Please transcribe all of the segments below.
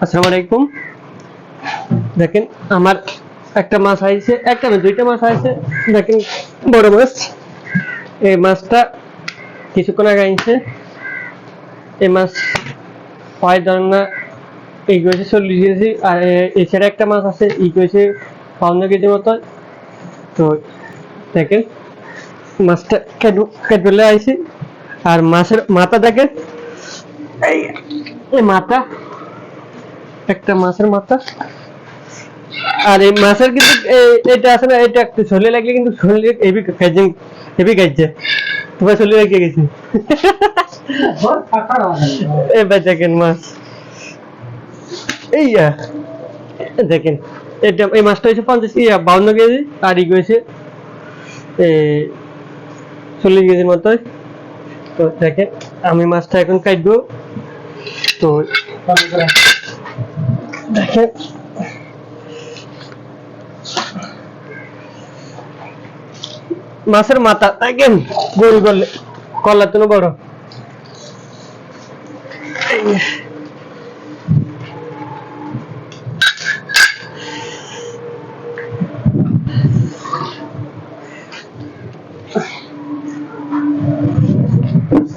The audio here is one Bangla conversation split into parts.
আসসালামু আলাইকুম দেখেন, আমার একটা মাছ আইছে, একটা না দুইটা মাছ আইছে। দেখেন, বড় মাছ। এই মাছটা কিছুক্ষণ আগে আইছে। এই মাছ পায় ধরেন না, এই করেছে চল্লিশ কেজি, আর এছাড়া একটা মাছ আছে, ই করেছে বাউন্ন কেজির মতো। তো দেখেন, মাছটা কেটে কেটে আইছে। আর মাছের মাথা দেখেন এই মাথা একটা মাছের মাথা। আর এই মাছের কিন্তু এটা না এটা একটু শরীরে লাগলে কিন্তু শরীরে হেভি খাইছে হেভি খাইছে। তোমার শরীরে লেগে গেছে। এবার দেখেন মাছ। এই আ, দেখেন এটা এই মাছটা হচ্ছে পঞ্চাশ ইয়া বাউন্ন কেজি আর ই হয়েছে চল্লিশ কেজির মতো। তো দেখেন আমি মাছটা এখন কাটবো। তো দেখেন মাছের মাথা দেখেন গরু করলে কলার তো বড় এই।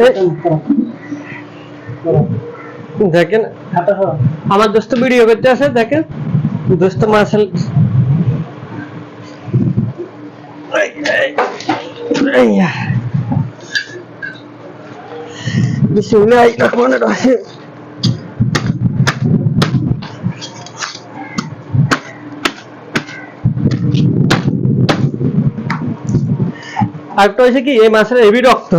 এই, দেখেন, আমার দোস্ত ভিডিও করতে আছে দেখেন। দোস্ত মার্শাল বিসমিল্লাহির রহমানির রহিম আরেকটা হয়েছে কি, এই মাছের হেভি রক্ত।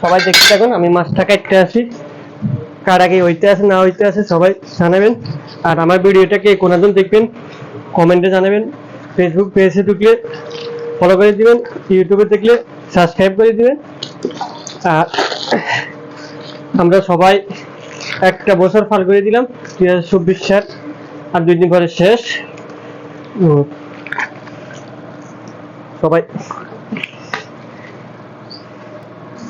সবাই দেখতে থাকুন, আমি মাছটা কাটতে আসি। কার আগে হইতে আছে না হইতে আছে সবাই জানাবেন। আর আমার ভিডিওটা কে কোনজন দেখবেন, কমেন্টে জানাবেন। ফেসবুক পেজে ঢুকলে ফলো করে দিবেন ইউটিউবে দেখলে সাবস্ক্রাইব করে দিবেন। আর আমরা সবাই একটা বছর পার করে দিলাম, দুই হাজার চব্বিশ সাল, আর দুই দিন পরে শেষ। সবাই এই তো স্যার, কিছু টেনশন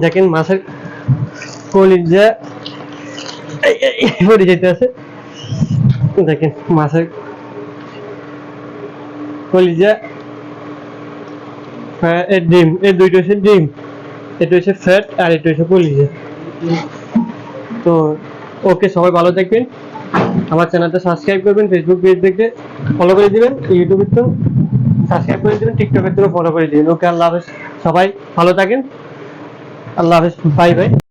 দেখেন মাছের এই, এই, পড়ে যেতে আছে। দেখেন মাছের কলিজা ফ্যা- ডিম এই দুইটা হচ্ছে ডিম এটা হচ্ছে ফ্যাট আর এটা হচ্ছে কলিজা তো ওকে, সবাই ভালো থাকবেন। আমার চ্যানেলটা সাবস্ক্রাইব করবেন ফেসবুক পেজ দেখে ফলো করে দিবেন ইউটিউবের তো সাবস্ক্রাইব করে দিবেন টিকটকের তো ফলো করে দিবেন। ওকে, আল্লাহ হাফেজ। সবাই ভালো থাকেন। আল্লাহ হাফেজ। Bye bye